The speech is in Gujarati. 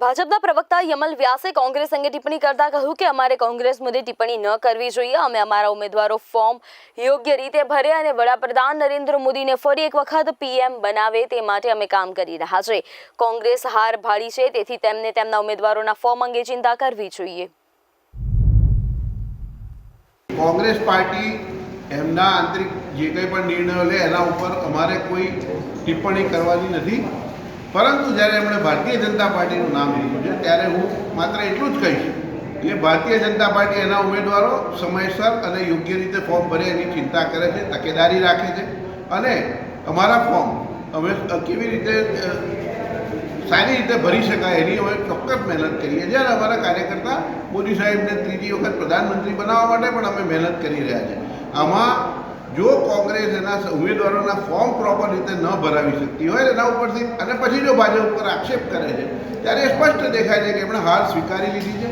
ભાજપના પ્રવક્તા યમલ વ્યાસે કોંગ્રેસ અંગે ટિપ્પણી કરતા કહ્યું કે અમારે કોંગ્રેસ મુદ્દે ટિપ્પણી ન કરવી જોઈએ. અમે અમારા ઉમેદવારો ફોર્મ યોગ્ય રીતે ભરે અને વડાપ્રધાન નરેન્દ્ર મોદીને ફરી એક વખત પીએમ બનાવે તે માટે અમે કામ કરી રહ્યા છે કોંગ્રેસ હાર ભાળી છે, તેથી તેમને તેમના ઉમેદવારોના ફોર્મ અંગે ચિંતા કરવી જોઈએ. કોંગ્રેસ પાર્ટી એમના આંતરિક જે કંઈ પણ નિર્ણયો લે, એના ઉપર અમારે કોઈ ટિપ્પણી કરવાની નથી. પરંતુ જ્યારે એમણે ભારતીય જનતા પાર્ટીનું નામ લીધું છે, ત્યારે હું માત્ર એટલું જ કહીશ કે ભારતીય જનતા પાર્ટી એના ઉમેદવારો સમયસર અને યોગ્ય રીતે ફોર્મ ભરે એની ચિંતા કરે છે, તકેદારી રાખે છે અને અમારા ફોર્મ અમે કેવી રીતે સારી રીતે ભરી શકાય એની અમે ચોક્કસ મહેનત કરીએ છીએ અને અમારા કાર્યકર્તા મોદી સાહેબને ત્રીજી વખત પ્રધાનમંત્રી બનાવવા માટે પણ અમે મહેનત કરી રહ્યા છીએ. આમાં જો કોંગ્રેસ એના ઉમેદવારોના ફોર્મ પ્રોપર રીતે ન ભરાવી શકતી હોય એના ઉપરથી, અને પછી જો ભાજપ ઉપર આક્ષેપ કરે છે, ત્યારે સ્પષ્ટ દેખાય છે કે એમણે હાર સ્વીકારી લીધી છે.